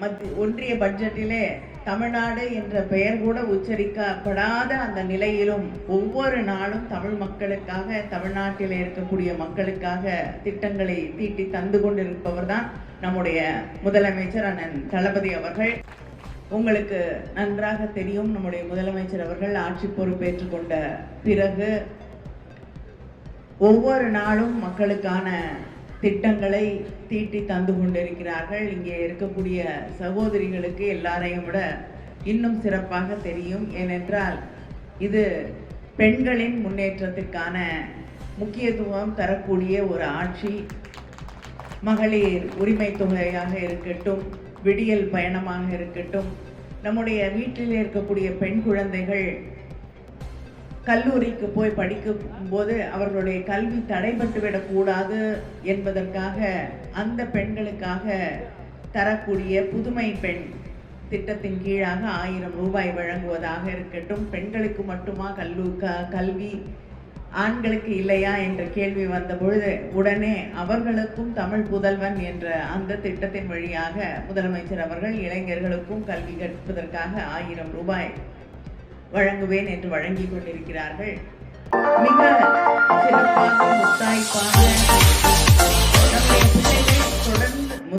மத்திய ஒன்றிய பட்ஜெட்டிலே தமிழ்நாடு என்ற பெயர் கூட உச்சரிக்கப்படாத அந்த நிலையிலும் ஒவ்வொரு நாளும் தமிழ் மக்களுக்காக தமிழ்நாட்டில் இருக்கக்கூடிய மக்களுக்காக திட்டங்களை தீட்டி தந்து கொண்டிருப்பவர் தான் நம்முடைய முதலமைச்சர் அண்ணன் தளபதி அவர்கள். உங்களுக்கு நன்றாக தெரியும் நம்முடைய முதலமைச்சர் அவர்கள் ஆட்சி பொறுப்பேற்றுக் கொண்ட பிறகு ஒவ்வொரு நாளும் மக்களுக்கான திட்டங்களை தீட்டி தந்து கொண்டிருக்கிறார்கள். இங்கே இருக்கக்கூடிய சகோதரிகளுக்கு எல்லாரையும் விட இன்னும் சிறப்பாக தெரியும். ஏனென்றால் இது பெண்களின் முன்னேற்றத்திற்கான முக்கியத்துவம் தரக்கூடிய ஒரு ஆட்சி. மகளிர் உரிமை தொகையாக இருக்கட்டும் விடியல் பயணமாக இருக்கட்டும் நம்முடைய வீட்டில் இருக்கக்கூடிய பெண் குழந்தைகள் கல்லூரிக்கு போய் படிக்கும் போது அவர்களுடைய கல்வி தடைபட்டு விடக்கூடாது என்பதற்காக அந்த பெண்களுக்காக தரக்கூடிய புதுமை பெண் திட்டத்தின் கீழாக ஆயிரம் ரூபாய் வழங்குவதாக இருக்கட்டும். பெண்களுக்கு மட்டுமா கல்லூ க கல்வி? ஆண்களுக்கு இல்லையா என்ற கேள்வி வந்த பொழுது உடனே அவர்களுக்கும் தமிழ் புதல்வன் என்ற அந்த திட்டத்தின் வழியாக முதலமைச்சர் அவர்கள் இளைஞர்களுக்கும் கல்வி கற்பதற்காக ஆயிரம் ரூபாய் வழங்குவேன் என்று வழங்கிக் கொண்டிருக்கிறார்கள். மிக சிறப்பாக முத்தாய்ப்பாக